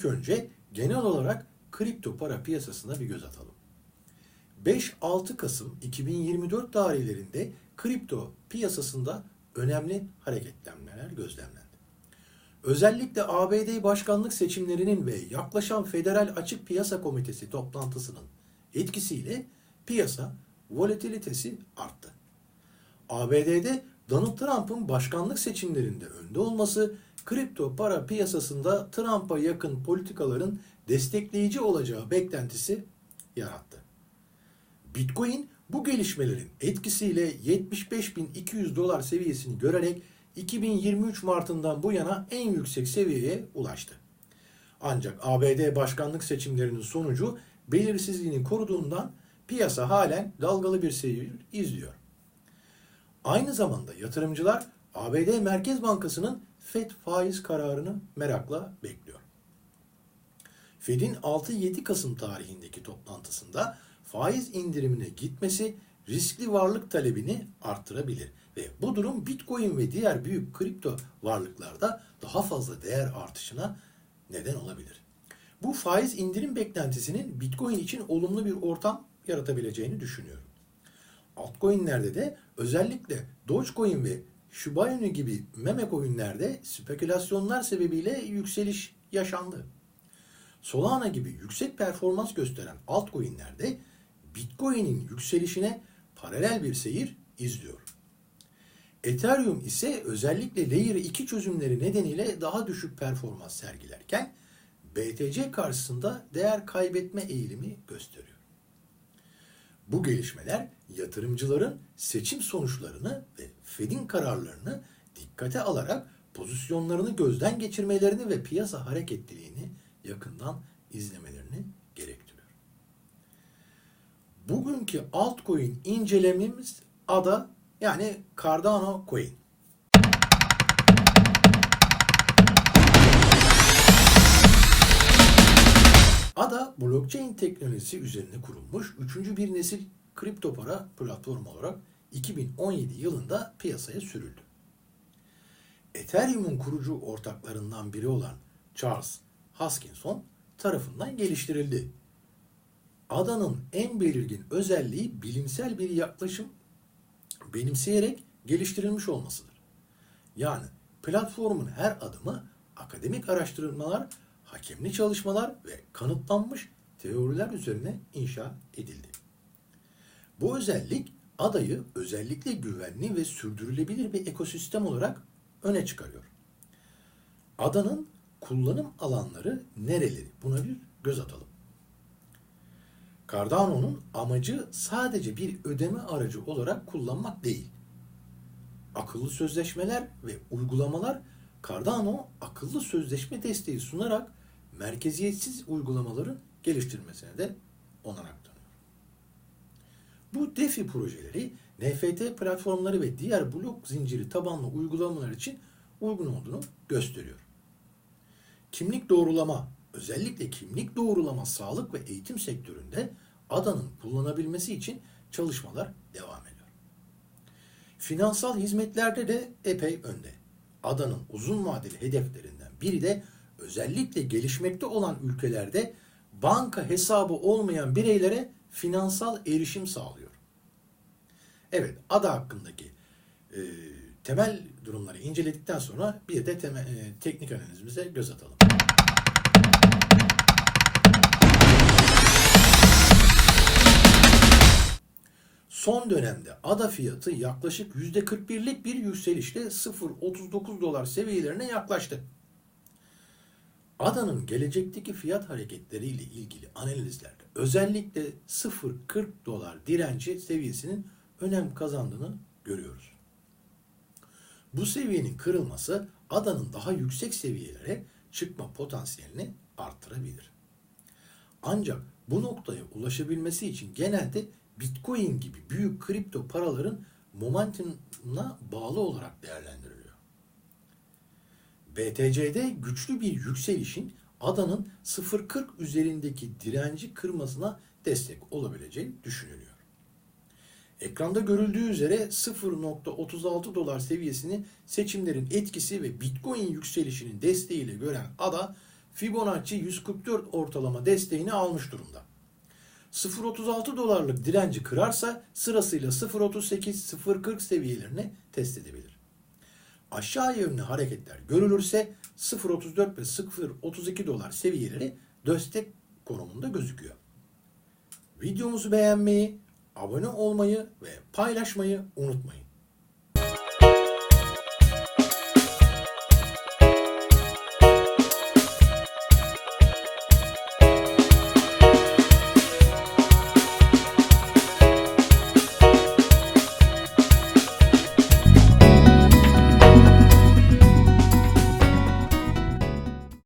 İlk önce genel olarak kripto para piyasasına bir göz atalım. 5-6 Kasım 2024 tarihlerinde kripto piyasasında önemli hareketlenmeler gözlemlendi. Özellikle ABD başkanlık seçimlerinin ve yaklaşan Federal Açık Piyasa Komitesi toplantısının etkisiyle piyasa volatilitesi arttı. ABD'de Donald Trump'ın başkanlık seçimlerinde önde olması kripto para piyasasında Trump'a yakın politikaların destekleyici olacağı beklentisi yarattı. Bitcoin bu gelişmelerin etkisiyle 75.200 dolar seviyesini görerek 2023 Mart'ından bu yana en yüksek seviyeye ulaştı. Ancak ABD başkanlık seçimlerinin sonucu belirsizliğini koruduğundan piyasa halen dalgalı bir seyir izliyor. Aynı zamanda yatırımcılar ABD Merkez Bankası'nın FED faiz kararını merakla bekliyor. Fed'in 6-7 Kasım tarihindeki toplantısında faiz indirimine gitmesi riskli varlık talebini arttırabilir ve bu durum Bitcoin ve diğer büyük kripto varlıklarda daha fazla değer artışına neden olabilir. Bu faiz indirim beklentisinin Bitcoin için olumlu bir ortam yaratabileceğini düşünüyorum. Altcoin'lerde de özellikle Dogecoin ve Inu gibi meme coin'lerde spekülasyonlar sebebiyle yükseliş yaşandı. Solana gibi yüksek performans gösteren altcoin'lerde Bitcoin'in yükselişine paralel bir seyir izliyor. Ethereum ise özellikle Layer 2 çözümleri nedeniyle daha düşük performans sergilerken BTC karşısında değer kaybetme eğilimi gösteriyor. Bu gelişmeler yatırımcıların seçim sonuçlarını ve Fed'in kararlarını dikkate alarak pozisyonlarını gözden geçirmelerini ve piyasa hareketliliğini yakından izlemelerini gerektiriyor. Bugünkü altcoin incelememiz ADA yani Cardano Coin. ADA blockchain teknolojisi üzerine kurulmuş üçüncü bir nesil kripto para platformu olarak 2017 yılında piyasaya sürüldü. Ethereum'un kurucu ortaklarından biri olan Charles Hoskinson tarafından geliştirildi. ADA'nın en belirgin özelliği bilimsel bir yaklaşım benimseyerek geliştirilmiş olmasıdır. Yani platformun her adımı akademik araştırmalar, hakemli çalışmalar ve kanıtlanmış teoriler üzerine inşa edildi. Bu özellik adayı özellikle güvenli ve sürdürülebilir bir ekosistem olarak öne çıkarıyor. Adanın kullanım alanları nereleri? Buna bir göz atalım. Cardano'nun amacı sadece bir ödeme aracı olarak kullanmak değil. Akıllı sözleşmeler ve uygulamalar Cardano akıllı sözleşme desteği sunarak merkeziyetsiz uygulamaların geliştirmesine de olanak tanıyor. Bu DeFi projeleri NFT platformları ve diğer blok zinciri tabanlı uygulamalar için uygun olduğunu gösteriyor. Kimlik doğrulama, özellikle kimlik doğrulama sağlık ve eğitim sektöründe adanın kullanabilmesi için çalışmalar devam ediyor. Finansal hizmetlerde de epey önde. Adanın uzun vadeli hedeflerinden biri de özellikle gelişmekte olan ülkelerde banka hesabı olmayan bireylere finansal erişim sağlıyor. Evet, ada hakkındaki e, temel durumları inceledikten sonra bir de temel, e, teknik analizimize göz atalım. Son dönemde ada fiyatı yaklaşık %41'lik bir yükselişle 0.39 dolar seviyelerine yaklaştı. Adanın gelecekteki fiyat hareketleriyle ilgili analizlerde özellikle 0.40 dolar direnci seviyesinin önem kazandığını görüyoruz. Bu seviyenin kırılması adanın daha yüksek seviyelere çıkma potansiyelini artırabilir. Ancak bu noktaya ulaşabilmesi için genelde Bitcoin gibi büyük kripto paraların momentumuna bağlı olarak değerlendiriliyor. BTC'de güçlü bir yükselişin adanın 0.40 üzerindeki direnci kırmasına destek olabileceği düşünülüyor. Ekranda görüldüğü üzere 0.36 dolar seviyesini seçimlerin etkisi ve Bitcoin yükselişinin desteğiyle gören ADA Fibonacci 144 ortalama desteğini almış durumda. 0.36 dolarlık direnci kırarsa sırasıyla 0.38, 0.40 seviyelerini test edebilir. Aşağı yönlü hareketler görülürse 0.34 ve 0.32 dolar seviyeleri destek konumunda gözüküyor. Videomuzu beğenmeyi, abone olmayı ve paylaşmayı unutmayın.